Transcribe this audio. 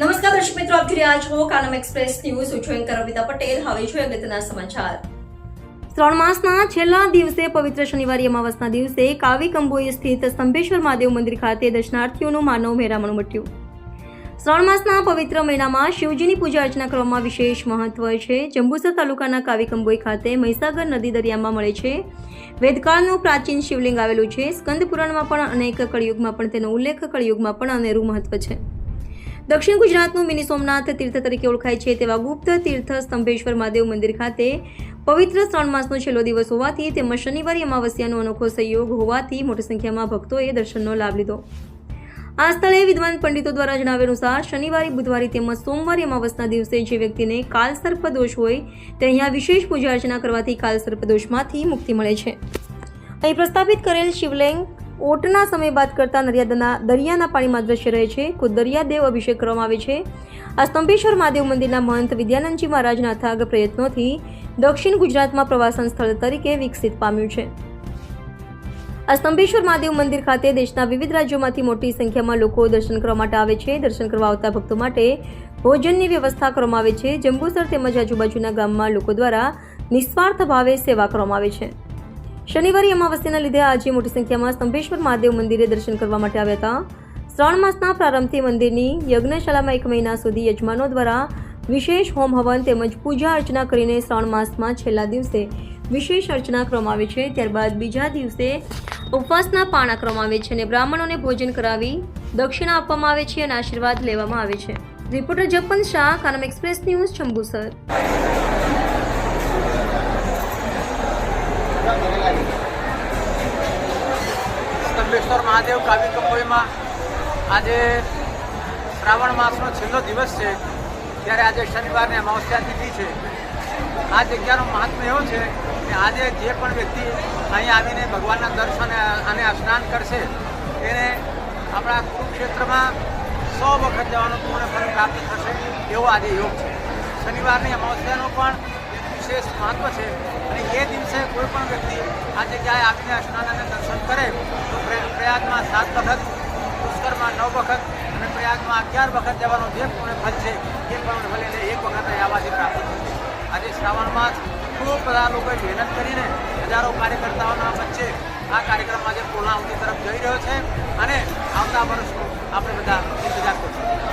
નમસ્કાર દર્શક મિત્રો, આપ જોઈ રહ્યા છો કાનમ એક્સપ્રેસ ન્યૂઝ. હું છું અમિતા પટેલ. હવે જોઈએ અગત્યના સમાચાર. શ્રાવણ માસના છેલ્લા દિવસે, પવિત્ર શનિવારી અમાવસના દિવસે, કાવી કંબોઈ સ્થિત સ્તંભેશ્વર મહાદેવ મંદિર ખાતે દર્શનાર્થીઓનું માનવ મેરામણ ઉમટ્યું. શ્રાવણ માસના પવિત્ર મહિનામાં શિવજીની પૂજા અર્ચના કરવામાં વિશેષ મહત્વ છે. જંબુસર તાલુકાના કાવીકંબોઈ ખાતે મહીસાગર નદી દરિયામાં મળે છે. વેદકાળનું પ્રાચીન શિવલિંગ આવેલું છે. સ્કંદ પુરાણમાં પણ અનેક કળિયુગમાં પણ તેનો ઉલ્લેખ, કળિયુગમાં પણ અનેરું મહત્વ છે. દક્ષિણ ગુજરાતનું મિની સોમનાથ તીર્થ તરીકે ઓળખાય છે તેવા ગુપ્ત તીર્થ સ્તંભેશ્વર મહાદેવ મંદિર ખાતે પવિત્ર શ્રાવણ માસનો છેલ્લો દિવસ હોવાથી તેમજ શનિવારી અમાવસ્યાનો અનોખો સંયોગ હોવાથી મોટી સંખ્યામાં ભક્તોએ દર્શનનો લાભ લીધો. આ સ્થળે વિદ્વાન પંડિતો દ્વારા જણાવ્યા અનુસાર શનિવારે, બુધવારે તેમજ સોમવારે અમાવસના દિવસે જે વ્યક્તિને કાલસર્પ દોષ હોય તે અહીંયા વિશેષ પૂજા અર્ચના કરવાથી કાલસર્પ દોષમાંથી મુક્તિ મળે છે. અહીં પ્રસ્થાપિત કરેલ શિવલિંગ ઓટના સમય બાદ કરતા નરિયાદના દરિયાના પાણીમાં દ્રશ્ય રહે છે. ખુદ દરિયાદેવ અભિષેક કરવામાં આવે છે. આ સ્તંભેશ્વર મહાદેવ મંદિરના મહંત વિદ્યાનંદજી મહારાજના અથાગ પ્રયત્નોથી દક્ષિણ ગુજરાતમાં પ્રવાસન સ્થળ તરીકે વિકસિત પામ્યું છે. આ મહાદેવ મંદિર ખાતે દેશના વિવિધ રાજ્યોમાંથી મોટી સંખ્યામાં લોકો દર્શન કરવા માટે આવે છે. દર્શન કરવા આવતા ભક્તો માટે ભોજનની વ્યવસ્થા કરવામાં આવે છે. જંબુસર તેમજ આજુબાજુના ગામમાં લોકો દ્વારા નિસ્વાર્થ ભાવે સેવા કરવામાં આવે છે. શનિવારે અમાવસ્યાના લીધે આજે મોટી સંખ્યામાં સ્તંભેશ્વર મહાદેવ મંદિરે દર્શન કરવા માટે આવ્યા હતા. શ્રાવણ માસના પ્રારંભથી મંદિરની યજ્ઞશાળામાં એક મહિના સુધી યજમાનો દ્વારા વિશેષ હોમ હવન તેમજ પૂજા અર્ચના કરીને શ્રાવણ માસમાં છેલ્લા દિવસે વિશેષ અર્ચના કરવામાં આવે છે. ત્યારબાદ બીજા દિવસે ઉપવાસના પાણા કરવામાં આવે છે અને બ્રાહ્મણોને ભોજન કરાવી દક્ષિણા આપવામાં આવે છે અને આશીર્વાદ લેવામાં આવે છે. Reporter Japan Shah, Kanam express news, Jambusar. Stambheshwar Mahadev Kavi કંબોઈમાં આજે શ્રાવણ માસનો છેલ્લો દિવસ છે. ત્યારે આજે શનિવારને અમાવસ્યા તિથિ છે. આ જગ્યાનો મહાત્મ્ય એવો છે કે આજે જે પણ વ્યક્તિ અહીં આવીને ભગવાનના દર્શન અને સ્નાન કરશે એને આપણા કુરુક્ષેત્રમાં સો વખત જવાનું પૂર્ણ ફળ પ્રાપ્ત થશે એવો આજે યોગ છે. શનિવારની અમાવસ્યાનો પણ વિશેષ મહત્વ છે. અને એ દિવસે કોઈ પણ વ્યક્તિ આ જગ્યાએ આવીને સ્નાન અને દર્શન કરે, તો પ્રયા- પ્રયાગમાં સાત વખત, પુષ્કરમાં નવ વખત અને પ્રયાગમાં અગિયાર વખત જવાનો જે પૂર્ણ ફલ છે, એ પૂર્ણ ફળ એને એક વખત આવવાથી પ્રાપ્ત થશે. આજે શ્રાવણમાં ખૂબ બધા લોકોએ મહેનત કરીને હજારો કાર્યકર્તાઓના વચ્ચે આ કાર્યક્રમ આજે પૂર્ણાહુતિ તરફ જઈ રહ્યો છે. અને આવતા વર્ષનું આપણે બધા ઇંતજાર કરશું.